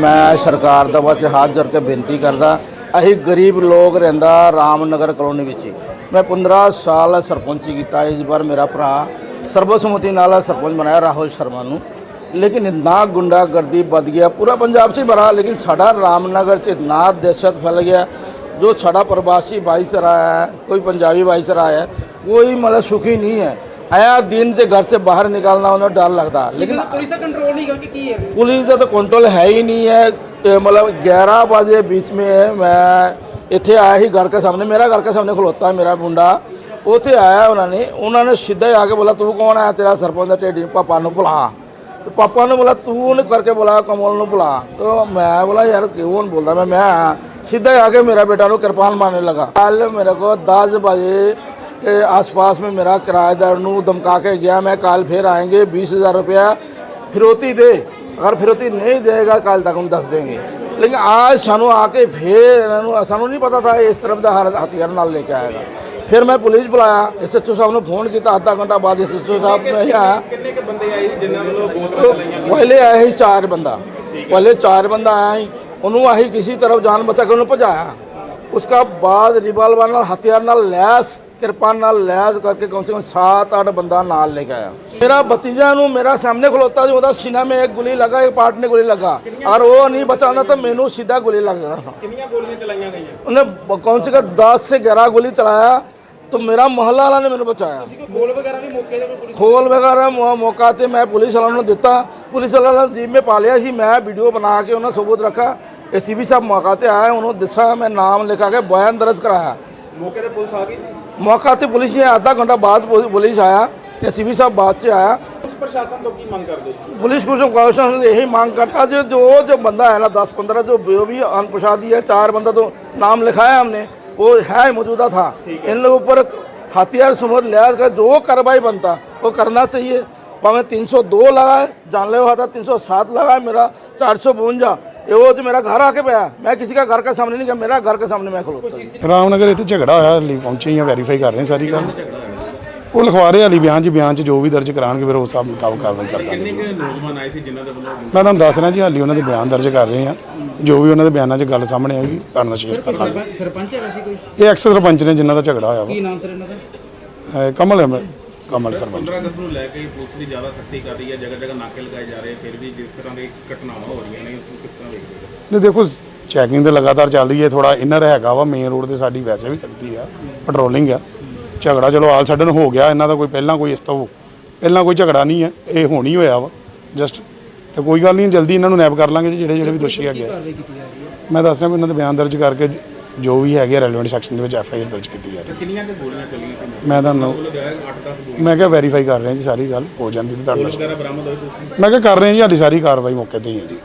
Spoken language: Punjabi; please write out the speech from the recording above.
ਮੈਂ ਸਰਕਾਰ ਦਾ ਬਸ ਹੱਥ ਜੋੜ ਕੇ ਬੇਨਤੀ ਕਰਦਾ, ਅਸੀਂ ਗਰੀਬ ਲੋਕ ਰਹਿੰਦਾ ਰਾਮਨਗਰ ਕਲੋਨੀ ਵਿੱਚ ਮੈਂ 15 ਸਾਲ ਸਰਪੰਚੀ ਕੀਤਾ, ਇਸ ਵਾਰ ਮੇਰਾ ਭਰਾ ਸਰਬਸਮਤੀ ਨਾਲ ਸਰਪੰਚ ਬਣਾਇਆ ਰਾਹੁਲ ਸ਼ਰਮਾ ਨੂੰ। ਲੇਕਿਨ ਇਤਨਾ ਗੁੰਡਾਗਰਦੀ ਵੱਧ ਗਿਆ, ਪੂਰਾ ਪੰਜਾਬ 'ਚ ਬੜਾ, ਲੇਕਿਨ ਸਾਡਾ ਰਾਮਨਗਰ 'ਚ ਇਤਨਾ ਦਹਿਸ਼ਤ ਫੈਲ ਗਿਆ, ਜੋ ਸਾਡਾ ਪ੍ਰਵਾਸੀ ਭਾਈਚਾਰਾ ਹੈ, ਕੋਈ ਪੰਜਾਬੀ ਭਾਈਚਾਰਾ ਹੈ, ਕੋਈ ਮਤਲਬ ਸੁਖੀ ਨਹੀਂ ਹੈ। ਆਇਆ ਦਿਨ ਤੇ ਘਰ ਸੇ ਬਾਹਰ ਨਿਕਲਣਾ ਉਹਨਾਂ ਡਰ ਲੱਗਦਾ। ਲੇਕਿਨ ਪੁਲਿਸ ਦਾ ਕੰਟਰੋਲ ਨਹੀਂ ਕਿ ਕੀ ਹੈ ਪੁਲਿਸ ਦਾ ਤਾਂ ਕੰਟਰੋਲ ਹੈ ਹੀ ਨਹੀਂ ਹੈ। ਮਤਲਬ 11 ਵਜੇ बीच में ਮੈਂ ਇੱਥੇ ਆਇਆ ਹੀ ਘਰ ਕੇ ਸਾਹਮਣੇ ਮੇਰਾ ਘਰ ਕੇ ਸਾਹਮਣੇ ਖਲੋਤਾ ਮੇਰਾ ਮੁੰਡਾ। ਉੱਥੇ ਆਇਆ ਉਹਨਾਂ ਨੇ ਉਹਨਾਂ ਨੇ ਸਿੱਧਾ ਆ ਕੇ ਬੋਲਾ ਤੂੰ ਕੌਣ ਆਇਆ ਤੇਰਾ ਸਰਪੰਚ ਦਾ ਢੇਡੀ ਪਾਪਾ ਨੂੰ ਬੁਲਾ। ਤੇ ਪਾਪਾ ਨੂੰ ਬੋਲਾ ਤੂੰ ਉਹਨੇ ਕਰਕੇ ਬੋਲਾ ਕਮਲ ਨੂੰ ਬੁਲਾ। ਤੇ ਮੈਂ ਬੋਲਾ ਯਾਰ ਕਿਉਂ ਬੋਲਦਾ? ਮੈਂ ਮੈਂ ਸਿੱਧਾ ਆ ਕੇ ਮੇਰਾ ਬੇਟਾ ਨੂੰ ਕਿਰਪਾਨ ਮਾਰਨੇ ਲਗਾ। ਕੱਲ ਮੇਰੇ ਕੋ 10 ਵਜੇ के आसपास में मेरा किराएदार ਨੂੰ धमका के गया मैं कल फिर आएंगे बीस हज़ार रुपया फिरौती दे अगर फिरौती नहीं देगा कल तक हम दस देंगे लेकिन आज ਸਾਨੂੰ ਆ ਕੇ ਫਿਰ ਇਹਨਾਂ ਨੂੰ ਸਾਨੂੰ ਨਹੀਂ ਪਤਾ था ਇਸ ਤਰਫ ਦਾ ਹਰ ਹਥਿਆਰ ਨਾਲ ਲੈ ਕੇ ਆਏਗਾ ਫਿਰ ਮੈਂ ਪੁਲਿਸ ਬੁਲਾਇਆ ਐਸਐਚਓ ਸਾਹਿਬ ਨੂੰ ਫੋਨ ਕੀਤਾ ਅੱਧਾ ਘੰਟਾ ਬਾਅਦ ਐਸਐਚਓ ਸਾਹਿਬ ਮੈਂ ਆਇਆ ਕਿੰਨੇ ਕੇ ਬੰਦੇ ਆਏ ਸੀ ਜਿਨ੍ਹਾਂ ਵੱਲੋਂ ਗੋਲੀਆਂ ਚਲਾਈਆਂ ਪਹਿਲੇ ਆਏ ਸੀ ਚਾਰ ਬੰਦਾ ਪਹਿਲੇ ਚਾਰ ਬੰਦਾ ਆਇਆ ਸੀ ਉਹਨੂੰ ਆਹੀ ਕਿਸੇ ਤਰਫ ਜਾਨ ਬਚਾ ਕੇ ਉਹਨੂੰ ਭਜਾਇਆ ਉਸਕਾ ਬਾਅਦ ਰਿਵਾਲਵਰ ਨਾਲ ਹਥਿਆਰ ਨਾਲ ਲੈਸ ਕਿਰਪਾਨ ਨਾਲ ਲੈਸ ਕਰਕੇ ਕਮ ਸੇ ਕਮ 7-8 ਬੰਦਾ ਨਾਲ ਲੈ ਕੇ ਆਇਆ ਮੇਰਾ ਭਤੀਜਾ ਨੂੰ ਮੇਰਾ ਸਾਹਮਣੇ ਖਲੋਤਾ ਸੀ ਉਹਦਾ ਸੀਨਾ में एक गोली लगा एक पार्ट ने गोली लगा अगर वो नहीं बचाना तो मैनू सीधा गोली लग जाना था ਕਿੰਨੀਆਂ ਗੋਲੀਆਂ ਚਲਾਈਆਂ ਗਈਆਂ ਉਹਨੇ ਬ- ਕਮ ਸੇ ਕਮ 10 से 11 गोली चलाया तो मेरा मोहल्ला वाला ने मैंने बचाया ਕੋਈ ਗੋਲ ਵਗੈਰਾ ਵੀ ਮੌਕੇ ਤੇ ਕੋਈ ਪੁਲਿਸ ਖੋਲ ਵਗੈਰਾ ਮੌ- ਮੌਕਾ ਤੇ ਮੈਂ ਪੁਲਿਸ ਵਾਲਿਆਂ ਨੂੰ ਦਿੱਤਾ ਪੁਲਿਸ ਵਾਲਿਆਂ ਨੇ ਜੀਬ ਮੇ ਪਾ ਲਿਆ ਸੀ ਮੈਂ ਵੀਡੀਓ ਬਣਾ ਕੇ ਉਹਨਾਂ ਸਬੂਤ ਰੱਖਾ ਏਸੀਬੀ ਸਾਹਿਬ ਮੌਕਾ ਤੇ ਆਏ ਉਹਨੂੰ ਦੱਸਿਆ ਮੈਂ ਨਾਮ ਲਿਖਾ ਕੇ ਬਿਆਨ ਦਰਜ ਕਰਾਇਆ ਮੌਕੇ ਤੇ ਪੁਲਿਸ ਆ ਗਈ ਸੀ ਮੌਕਾ ਤੇ ਪੁਲਿਸ ਨੇ ਆਧਾ ਘੰਟਾ ਬਾਅਦ ਪੁ- ਪੁਲਿਸ ਆਇਆ ਏਸੀਬੀ ਸਾਹਿਬ ਬਾਅਦ ਚ ਆਇਆ ਪੁਲਿਸ ਪ੍ਰਸ਼ਾਸਨ ਤੋਂ ਕੀ ਮੰਗ ਕਰਦੇ ਹੋ पुलिस को कमिश्नर से यही मांग करता जो जो जो बंदा है ना दस पंद्रह जो जो भी अनप्रसादी है चार बंदा तो नाम लिखाया हमने वो है मौजूदा था इन लोगों पर हथियार सुमत लिहाज कर जो कार्रवाई बनता वो करना चाहिए भावे तीन सौ दो लगा है जानलेवा था तीन सौ सात लगा है मेरा चार सौ बवंजा ये वो जो मेरा घर आके पाया मैं किसी का घर के सामने नहीं गया मेरा घर के सामने मैं खलोता हूँ। ਰਾਮਨਗਰ ਇੱਥੇ ਝਗੜਾ ਹੋਇਆ ਲਈ ਪਹੁੰਚੇ ਹਾਂ ਵੈਰੀਫਾਈ ਕਰ ਰਹੇ ਹਾਂ ਸਾਰੀ ਗੱਲ ਉਹ ਲਿਖਵਾ ਰਹੇ ਹਾਲੀ ਬਿਆਨ 'ਚ ਬਿਆਨ 'ਚ ਜੋ ਵੀ ਦਰਜ ਕਰਾਉਣਗੇ ਫਿਰ ਉਸ ਹਿਸਾਬ ਮੁਤਾਬਕ ਕਾਰਵਾਈ ਕਰ ਦਾਂਗੇ ਕਿੰਨੇ ਨੌਜਵਾਨ ਆਏ ਸੀ ਜਿਨ੍ਹਾਂ ਦੇ ਵੱਲੋਂ ਮੈਂ ਤੁਹਾਨੂੰ ਦੱਸ ਰਿਹਾ ਜੀ ਹਾਲੀ ਉਹਨਾਂ ਦੇ ਬਿਆਨ ਦਰਜ ਕਰ ਰਹੇ ਹਾਂ ਜੋ ਵੀ ਉਹਨਾਂ ਦੇ ਬਿਆਨਾਂ 'ਚ ਗੱਲ ਸਾਹਮਣੇ ਆਏਗੀ ਤੁਹਾਨੂੰ ਸ਼ੇਅਰ ਕਰਾਂਗੇ ਸਰਪੰਚ ਹੈ ਵੈਸੇ ਕੋਈ ਇਹ ਐਕਸ ਸਰਪੰਚ ਨੇ ਜਿਨ੍ਹਾਂ ਦਾ ਝਗੜਾ ਹੋਇਆ ਕੀ ਨਾਮ ਸਰ ਇਹਨਾਂ ਦਾ ਵਾ ਇਹ ਕਮਲ ਹੈ ਕਮਲ ਸਰਪੰਚ 15 ਅਗਸਤ ਨੂੰ ਲੈ ਕੇ ਪੁਲਿਸ ਦੀ ਜ਼ਿਆਦਾ ਸਖਤੀ ਕਰ ਰਹੀ ਹੈ ਜਗ੍ਹਾ ਜਗ੍ਹਾ ਨਾਕੇ ਲਗਾਏ ਜਾ ਰਹੇ ਫਿਰ ਵੀ ਜਿਸ ਤਰ੍ਹਾਂ ਦੀ ਘਟਨਾਵਾਂ ਹੋ ਰਹੀਆਂ ਨੇ ਉਸ ਨੂੰ ਕਿਸ ਤਰ੍ਹਾਂ ਵੇਖਦੇ ਹੋ? ਦੇਖੋ ਚੈਕਿੰਗ ਤੇ ਲਗਾਤਾਰ ਚੱਲ ਰਹੀ ਹੈ ਥੋੜਾ ਇਨਰ ਹੈਗਾ ਵਾ ਮੇਨ ਰੋਡ ਤੇ ਸਾਡੀ ਵੈਸੇ ਵੀ ਸਖਤੀ ਆ ਪੈਟਰੋਲਿੰਗ ਆ। ਝਗੜਾ ਚਲੋ ਆਲ ਸਡਨ ਹੋ ਗਿਆ ਇਹਨਾਂ ਦਾ ਕੋਈ ਪਹਿਲਾਂ ਕੋਈ ਇਸ ਤੋਂ ਪਹਿਲਾਂ ਕੋਈ ਝਗੜਾ ਨਹੀਂ ਹੈ ਇਹ ਹੁਣ ਹੀ ਹੋਇਆ ਵਾ ਜਸਟ ਤੇ ਕੋਈ ਗੱਲ ਨਹੀਂ ਜਲਦੀ ਇਹਨਾਂ ਨੂੰ ਨੈਪ ਕਰ ਲਾਂਗੇ ਜੀ ਜਿਹੜੇ ਜਿਹੜੇ ਵੀ ਦੋਸ਼ੀ ਹੈਗੇ ਆ। ਮੈਂ ਦੱਸ ਰਿਹਾ ਵੀ ਇਹਨਾਂ ਦੇ ਬਿਆਨ ਦਰਜ ਕਰਕੇ ਜੋ ਵੀ ਹੈਗੇ ਰੈਲੇਵੈਂਟ ਸੈਕਸ਼ਨ ਦੇ ਵਿੱਚ ਐਫ ਆਈ ਆਰ ਦਰਜ ਕੀਤੀ ਜਾ ਰਹੀ ਕਿੰਨੀਆਂ ਕੁ ਗੋਲੀਆਂ ਚੱਲੀਆਂ ਸੀ? ਹੈ। ਮੈਂ ਤੁਹਾਨੂੰ ਲਗਾਇਆ 8-10 ਗੋਲੀਆਂ। ਮੈਂ ਕਿਹਾ ਵੈਰੀਫਾਈ ਕਰ ਰਹੇ ਹਾਂ ਜੀ ਸਾਰੀ ਗੱਲ ਹੋ ਜਾਂਦੀ ਤੇ ਤੁਹਾਡੇ ਨਾਲ। ਮੈਂ ਕਿਹਾ ਕਰ ਰਹੇ ਹਾਂ ਜੀ ਸਾਡੀ ਸਾਰੀ ਕਾਰਵਾਈ ਮੌਕੇ ਤੇ ਹੀ ਹੈ ਜੀ।